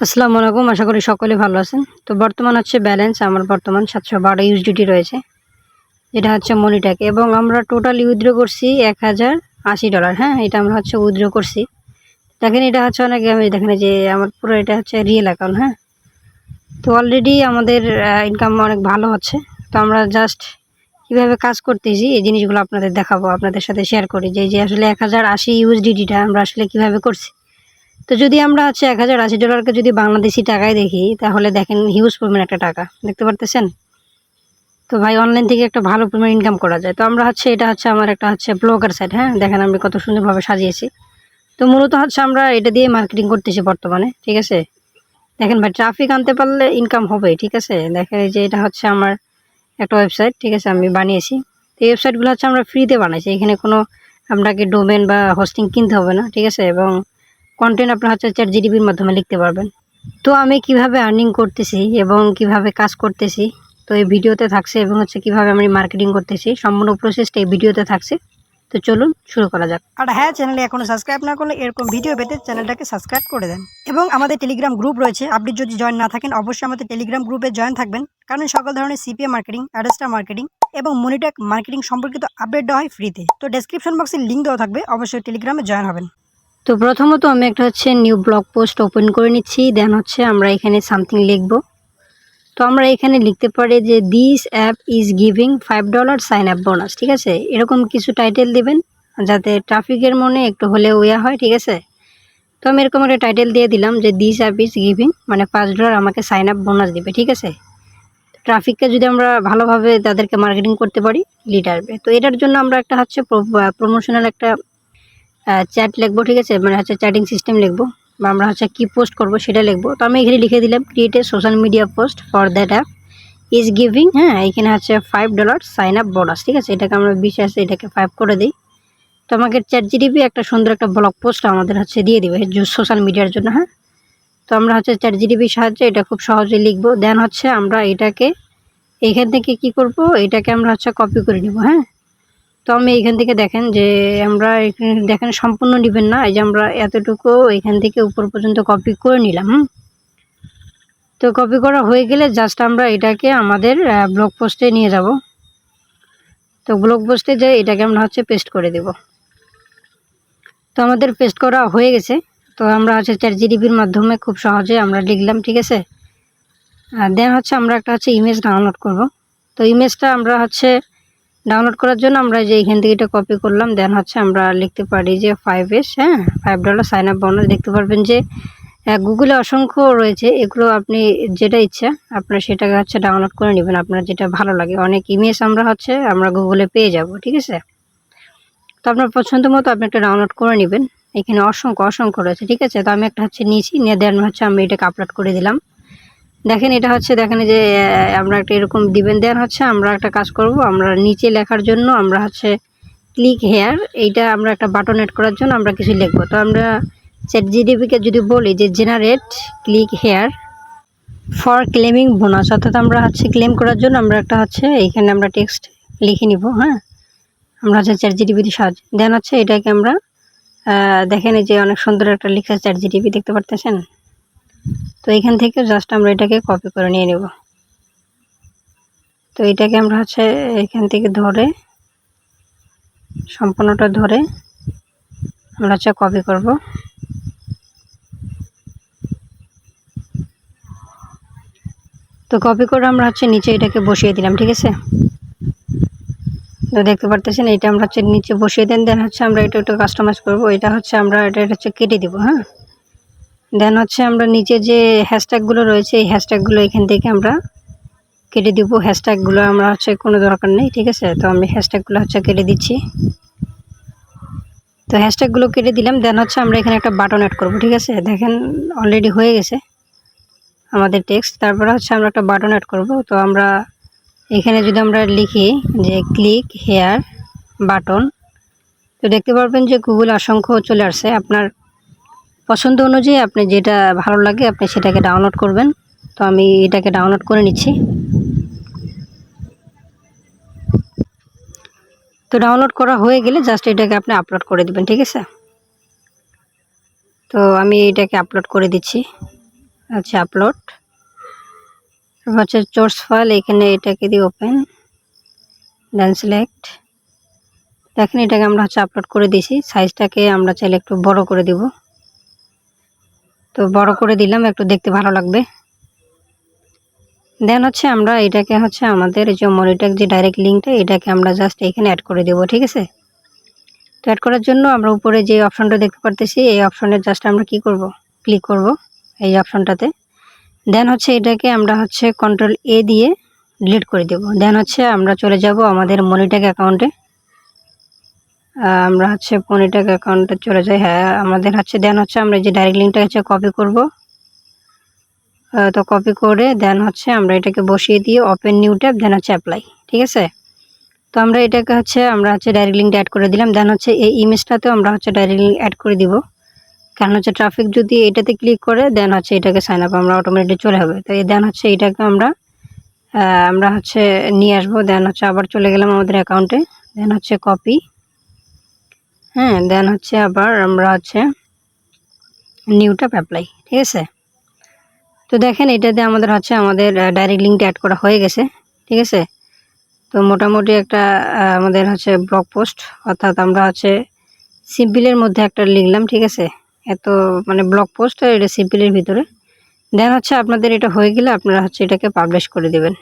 আসসালামু আলাইকুম, আশা করি সকলে ভালো আছেন। তো বর্তমান হচ্ছে ব্যালেন্স, আমার বর্তমান সাতশো বারো ইউজডিটি রয়েছে। যেটা হচ্ছে মনিটাক এবং আমরা টোটাল উইথড্র করছি এক হাজার আশি ডলার হ্যাঁ এটা আমরা হচ্ছে উইথড্র করছি। দেখেন এটা হচ্ছে অনেক আমি দেখেন যে আমার পুরো এটা হচ্ছে রিয়েল অ্যাকাউন্ট হ্যাঁ। তো অলরেডি আমাদের ইনকাম অনেক ভালো হচ্ছে। তো আমরা জাস্ট কীভাবে কাজ করতেছি, এই জিনিসগুলো আপনাদের দেখাবো, আপনাদের সাথে শেয়ার করি যে যে আসলে এক হাজার আশি ইউএসডিটিটা আমরা আসলে কীভাবে করছি। তো যদি আমরা হচ্ছে এক হাজার আশি ডলারকে যদি বাংলাদেশি টাকায় দেখি, তাহলে দেখেন হিউজ পরিমাণ একটা টাকা। দেখতে পারতেছেন? তো ভাই অনলাইন থেকে একটা ভালো পরিমাণ ইনকাম করা যায়। তো আমরা হচ্ছে, এটা হচ্ছে আমার একটা হচ্ছে ব্লগার সাইট হ্যাঁ? দেখেন আমি কত সুন্দরভাবে সাজিয়েছি। তো মূলত হচ্ছে আমরা এটা দিয়ে মার্কেটিং করতেছি বর্তমানে, ঠিক আছে? দেখেন ভাই ট্রাফিক আনতে পারলে ইনকাম হবে ঠিক আছে? দেখেন এই যে এটা হচ্ছে আমার একটা ওয়েবসাইট ঠিক আছে? আমি বানিয়েছি। তো এই ওয়েবসাইটগুলো হচ্ছে আমরা ফ্রিতে বানাইছি। এখানে কোনো আপনাকে ডোমেন বা হোস্টিং কিনতে হবে না, ঠিক আছে? এবং কন্টেন্ট আপনার হচ্ছে চ্যাট জিডিপির মাধ্যমে লিখতে পারবেন। তো আমি কীভাবে আর্নিং করতেছি এবং কীভাবে কাজ করতেছি, তো এই ভিডিওতে থাকছে এবং হচ্ছে কীভাবে আমি মার্কেটিং করতেছি, সম্পূর্ণ প্রসেসটা এই ভিডিওতে থাকছে। তো চলুন শুরু করা যাক। আর হ্যাঁ চ্যানেলে এখনও সাবস্ক্রাইব না করলে এরকম ভিডিও পেতে চ্যানেলটাকে সাবস্ক্রাইব করে দেন। এবং আমাদের টেলিগ্রাম গ্রুপ রয়েছে, আপনি যদি জয়েন না থাকেন, অবশ্যই আমাদের টেলিগ্রাম গ্রুপে জয়েন থাকবেন। কারণ সকল ধরনের সিপিএ মার্কেটিং অ্যাডেস্টার মার্কেটিং এবং মনিটেক মার্কেটিং সম্পর্কিত আপডেট দেওয়া হয় ফ্রিতে তো ডেসক্রিপশন বক্সে লিঙ্ক দেওয়া থাকবে, অবশ্যই টেলিগ্রামে জয়েন হবেন। তো প্রথমত আমি একটা হচ্ছে নিউ ব্লগ পোস্ট ওপেন করে নিচ্ছি দেন হচ্ছে আমরা এখানে সামথিং লিখব। তো আমরা এখানে লিখতে পারি যে this app is giving five dollar sign up bonus ঠিক আছে? এরকম কিছু টাইটেল দিবেন, যাতে ট্রাফিকের মনে একটু হলেও ইয়া হয়, ঠিক আছে? তো আমি এরকম একটা টাইটেল দিয়ে দিলাম যে দিস অ্যাপ ইজ গিভিং মানে পাঁচ ডলার আমাকে সাইন আপ বোনাস দিবে, ঠিক আছে? ট্রাফিককে যদি আমরা ভালোভাবে তাদেরকে মার্কেটিং করতে পারি লিড আসবে। তো এটার জন্য আমরা একটা হচ্ছে প্রমোশনাল একটা চ্যাট লিখব, ঠিক আছে? মানে হচ্ছে চ্যাটিং সিস্টেম লিখব, বা আমরা হচ্ছে কী পোস্ট করব সেটা লিখব। তো আমি এখানে লিখে দিলাম create a social media post for that app is giving হ্যাঁ? এখানে হচ্ছে five dollar sign up bonus ঠিক আছে? এটাকে আমরা বিশ এটাকে ফাইভ করে দিই। তো আমাকে চ্যাট জিডিপি একটা সুন্দর একটা ব্লগ পোস্ট আমাদের হচ্ছে দিয়ে দিবে সোশ্যাল মিডিয়ার জন্য হ্যাঁ? তো আমরা হচ্ছে চ্যাট জিডিপির সাহায্যে এটা খুব সহজে লিখব। দেন হচ্ছে আমরা এটাকে, এখান থেকে কি করব? এটাকে আমরা হচ্ছে কপি করে নিব হ্যাঁ? তো আমি এখান থেকে দেখেন যে আমরা দেখেন সম্পূর্ণ নেবেন না, এই যে আমরা এতটুকু এখান থেকে উপর পর্যন্ত কপি করে নিলাম। তো কপি করা হয়ে গেলে জাস্ট আমরা এটাকে আমাদের ব্লগ পোস্টে নিয়ে যাব। তো ব্লগ পোস্টে যাই এটাকে আমরা হচ্ছে পেস্ট করে দেব। তো আমাদের পেস্ট করা হয়ে গেছে। তো আমরা হচ্ছে চার জিডিপির মাধ্যমে খুব সহজে আমরা লিখলাম, ঠিক আছে? দেন হচ্ছে আমরা একটা হচ্ছে ইমেজ ডাউনলোড করব। তো ইমেজটা আমরা হচ্ছে ডাউনলোড করার জন্য আমরা যে এখান থেকে এটা কপি করলাম দেন হচ্ছে আমরা লিখতে পারি যে ফাইভ এস হ্যাঁ? Five dollar sign up bonus দেখতে পারবেন যে গুগলে অসংখ্য রয়েছে, এগুলো আপনি যেটা ইচ্ছা, আপনার সেটাকে হচ্ছে ডাউনলোড করে নেবেন, আপনার যেটা ভালো লাগে। অনেক ইমেজ আমরা হচ্ছে, আমরা গুগলে পেয়ে যাব, ঠিক আছে? তো আপনার পছন্দ মতো আপনি একটা ডাউনলোড করে নেবেন। এখানে অসংখ্য অসংখ্য রয়েছে, ঠিক আছে? তো আমি একটা হচ্ছে নিয়েছি, নিয়ে দেন হচ্ছে আমি এটাকে আপলোড করে দিলাম। দেখেন, এটা হচ্ছে, দেখেন যে আমরা একটা এরকম দিবেন, দেন হচ্ছে আমরা একটা কাজ করব, আমরা নিচে লেখার জন্য আমরা হচ্ছে ক্লিক হেয়ার এইটা আমরা একটা বাটন এড করার জন্য আমরা কিছু লিখব। তো আমরা চ্যাট জিডিপিকে যদি বলি যে generate click here for claiming bonus অর্থাৎ আমরা হচ্ছে ক্লেম করার জন্য আমরা একটা হচ্ছে, এইখানে আমরা টেক্সট লিখে নিব হ্যাঁ? আমরা হচ্ছে চ্যাট জিডিপিতে সাহায্য, দেন হচ্ছে এটাকে আমরা দেখেন যে অনেক সুন্দর একটা লিখা চ্যাট জিডিপি দেখতে পারতেছেন? তো এখান থেকে জাস্ট আমরা এটাকে কপি করে নিয়ে নেব। তো এটাকে আমরা হচ্ছে এখান থেকে ধরে, সম্পূর্ণটা ধরে আমরা হচ্ছে কপি করব। তো কপি করে আমরা হচ্ছে নিচে এটাকে বসিয়ে দিলাম, ঠিক আছে? তো দেখতে পারতেছেন, এটা আমরা হচ্ছে নিচে বসিয়ে দেন দেন হচ্ছে আমরা এটা একটু কাস্টমাইজ করব। এটা হচ্ছে আমরা, এটা হচ্ছে কেটে দিব হ্যাঁ? দেন হচ্ছে আমরা নিচে যে হ্যাশট্যাগুলো রয়েছে, এই হ্যাশট্যাগুলো এখান থেকে আমরা কেটে দিব। হ্যাশট্যাগুলো আমরা হচ্ছে কোনো দরকার নেই, ঠিক আছে? তো আমি হ্যাশট্যাগুলো হচ্ছে কেটে দিচ্ছি। তো হ্যাশট্যাগুলো কেটে দিলাম দেন হচ্ছে আমরা এখানে একটা বাটন অ্যাড করব, ঠিক আছে? দেখেন অলরেডি হয়ে গেছে আমাদের টেক্সট তারপরে হচ্ছে আমরা একটা বাটন অ্যাড করব। তো আমরা এখানে যদি আমরা লিখি যে ক্লিক হেয়ার বাটন তো দেখতে পারবেন যে গুগল অসংখ্য চলে আসছে। আপনার পছন্দ অনুযায়ী আপনি যেটা ভালো লাগে আপনি সেটাকে ডাউনলোড করবেন। তো আমি এটাকে ডাউনলোড করে নিচ্ছি। তো ডাউনলোড করা হয়ে গেলে জাস্ট এটাকে আপনি আপলোড করে দেবেন, ঠিক আছে? তো আমি এটাকে আপলোড করে দিচ্ছি। আচ্ছা আপলোড হচ্ছে চোর্স ফাইল এখানে এটাকে দিয়ে ওপেন দেন সিলেক্ট দেখেন এটাকে আমরা হচ্ছে আপলোড করে দিছি সাইজটাকে আমরা চাইলে একটু বড় করে দিব। তো বড় করে দিলাম, একটু দেখতে ভালো লাগবে। দেন হচ্ছে আমরা এটাকে হচ্ছে আমাদের যে মনিটর যে ডাইরেক্ট লিঙ্কটা এটাকে আমরা জাস্ট এখানে অ্যাড করে দেবো, ঠিক আছে? তো অ্যাড করার জন্য আমরা উপরে যে অপশনটা দেখতে পারতেছি, এই অপশনে জাস্ট আমরা কি করব? ক্লিক করব এই অপশনটাতে দেন হচ্ছে এটাকে আমরা হচ্ছে কন্ট্রোল এ দিয়ে ডিলিট করে দেব। দেন হচ্ছে আমরা চলে যাব আমাদের মনিট্যাগ অ্যাকাউন্টে আমরা হচ্ছে মনিট্যাগ অ্যাকাউন্টে চলে যাই। হ্যাঁ আমাদের হচ্ছে দেন হচ্ছে আমরা যে ডাইরেক্ট লিঙ্কটা হচ্ছে কপি করব। তো কপি করে দেন হচ্ছে আমরা এটাকে বসিয়ে দিয়ে ওপেন নিউ ট্যাব দেন হচ্ছে অ্যাপ্লাই ঠিক আছে? তো আমরা এটাকে হচ্ছে, আমরা হচ্ছে ডাইরেক্ট লিঙ্কটা অ্যাড করে দিলাম। দেন হচ্ছে এই ইমেজটাতেও আমরা হচ্ছে ডাইরেক্ট লিঙ্ক অ্যাড করে দিব। কারণ হচ্ছে ট্রাফিক যদি এটাতে ক্লিক করে দেন হচ্ছে এটাকে সাইন আপ আমরা অটোমেটিক চলে হবে। তো এই দেন হচ্ছে এটাকে আমরা আমরা হচ্ছে নিয়ে আসব। দেন হচ্ছে আবার চলে গেলাম আমাদের অ্যাকাউন্টে দেন হচ্ছে কপি হ্যাঁ দেন হচ্ছে আবার আমরা হচ্ছে নিউ ট্যাপ অ্যাপ্লাই ঠিক আছে? তো দেখেন এটাতে আমাদের হচ্ছে আমাদের ডাইরেক্ট লিঙ্কটা অ্যাড করা হয়ে গেছে, ঠিক আছে? তো মোটামুটি একটা আমাদের হচ্ছে ব্লগ পোস্ট অর্থাৎ আমরা হচ্ছে সিম্পিলের মধ্যে একটা লিখলাম, ঠিক আছে? এত মানে ব্লগ পোস্ট এটা সিম্পিলের ভিতরে। দেন হচ্ছে আপনাদের এটা হয়ে গেলে আপনারা হচ্ছে এটাকে পাবলিশ করে দেবেন।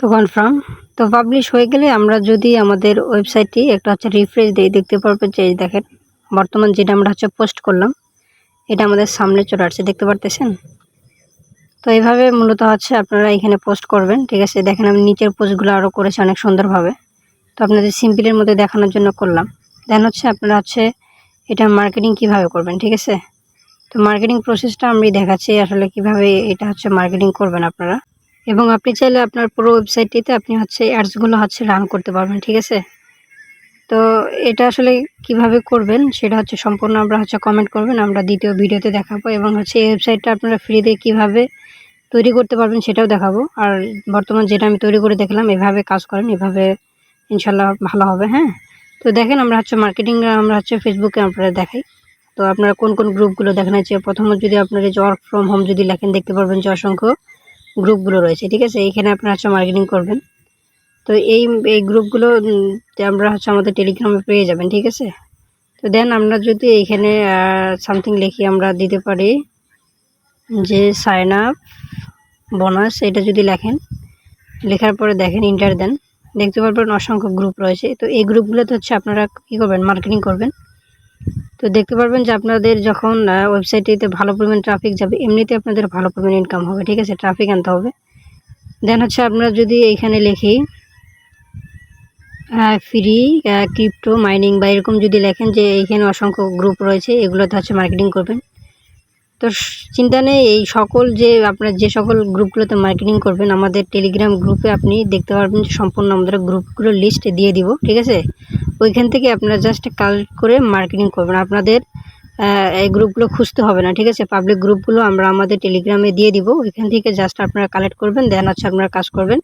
তো কনফার্ম তো পাবলিশ হয়ে গেলে আমরা যদি আমাদের ওয়েবসাইটটি একটা হচ্ছে রিফ্রেশ দিই, দেখতে পারবেন যে দেখেন, বর্তমান যেটা আমরা হচ্ছে পোস্ট করলাম, এটা আমাদের সামনে চলে আসছে, দেখতে পারতেছেন? তো এইভাবে মূলত হচ্ছে আপনারা এখানে পোস্ট করবেন, ঠিক আছে? দেখেন আমি নিচের পোস্টগুলো আরও করেছি অনেক সুন্দরভাবে। তো আপনাদের সিম্পলের মধ্যে দেখানোর জন্য করলাম। দেন হচ্ছে আপনারা হচ্ছে এটা মার্কেটিং কীভাবে করবেন, ঠিক আছে? তো মার্কেটিং প্রসেসটা আমি দেখাচ্ছি আসলে কীভাবে এটা হচ্ছে মার্কেটিং করবেন আপনারা। এবং আপনি চাইলে আপনার পুরো ওয়েবসাইটটিতে আপনি হচ্ছে অ্যাডসগুলো হচ্ছে রান করতে পারবেন, ঠিক আছে? তো এটা আসলে কীভাবে করবেন সেটা হচ্ছে সম্পূর্ণ আমরা হচ্ছে কমেন্ট করবেন, আমরা দ্বিতীয় ভিডিওতে দেখাবো এবং হচ্ছে এই ওয়েবসাইটটা আপনারা ফ্রিতে কীভাবে তৈরি করতে পারবেন সেটাও দেখাবো। আর বর্তমান যেটা আমি তৈরি করে দেখলাম, এভাবে কাজ করেন, এভাবে ইনশাল্লাহ ভালো হবে হ্যাঁ? তো দেখেন আমরা হচ্ছে মার্কেটিং আমরা হচ্ছে ফেসবুকে আপনারা দেখাই। তো আপনারা কোন কোন গ্রুপগুলো দেখেন আছে প্রথমত যদি আপনারা যে ওয়ার্ক ফ্রম হোম যদি লেখেন, দেখতে পারবেন যে অসংখ্য গ্রুপগুলো রয়েছে, ঠিক আছে? এইখানে আপনারা হচ্ছে মার্কেটিং করবেন। তো এই এই গ্রুপগুলো আমরা হচ্ছে আমাদের টেলিগ্রামে পেয়ে যাবেন, ঠিক আছে? তো দেন আমরা যদি এইখানে সামথিং লিখি আমরা দিতে পারি, যে সাইন আপ বোনাস এটা যদি লেখেন। লেখার পরে দেখেন ইন্টার দেন। দেখতে পারবেন অসংখ্য গ্রুপ রয়েছে। তো এই গ্রুপগুলোতে হচ্ছে আপনারা কী করবেন? মার্কেটিং করবেন। তো দেখতে পারবেন যে আপনাদের যখন ওয়েবসাইটটিতে ভালো পরিমাণ ট্রাফিক যাবে, এমনিতে আপনাদের ভালো পরিমাণ ইনকাম হবে, ঠিক আছে? ট্রাফিক আনতে হবে। দেন হচ্ছে আপনারা যদি এইখানে লিখি ফ্রি ক্রিপ্টো মাইনিং বা এরকম যদি লেখেন যে এইখানে অসংখ্য গ্রুপ রয়েছে, এগুলোতে হচ্ছে মার্কেটিং করবেন। তো চিন্তা নেই, এই সকল যে আপনার যে সকল গ্রুপগুলোতে মার্কেটিং করবেন, আমাদের টেলিগ্রাম গ্রুপে আপনি দেখতে পারবেন যে সম্পূর্ণ আমাদের গ্রুপগুলোর লিস্ট দিয়ে দিব, ঠিক আছে? ওইখান থেকে আপনারা জাস্ট কালেক্ট করে মার্কেটিং করবেন। আপনাদের এই গ্রুপগুলো খুঁজতে হবে না, ঠিক আছে? পাবলিক গ্রুপগুলো আমরা আমাদের টেলিগ্রামে দিয়ে দিব। ওইখান থেকে জাস্ট আপনারা কালেক্ট করবেন দেন হচ্ছে আপনারা কাজ করবেন।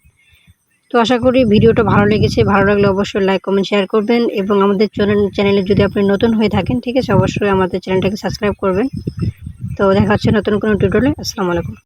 তো আশা করি ভিডিওটা ভালো লেগেছে। ভালো লাগলে অবশ্যই লাইক কমেন্ট শেয়ার করবেন এবং আমাদের চ্যানেলে যদি আপনি নতুন হয়ে থাকেন, ঠিক আছে? অবশ্যই আমাদের চ্যানেলটাকে সাবস্ক্রাইব করবেন। তো দেখা হচ্ছে নতুন কোনো টিউটোরিয়ালে আসসালামু আলাইকুম।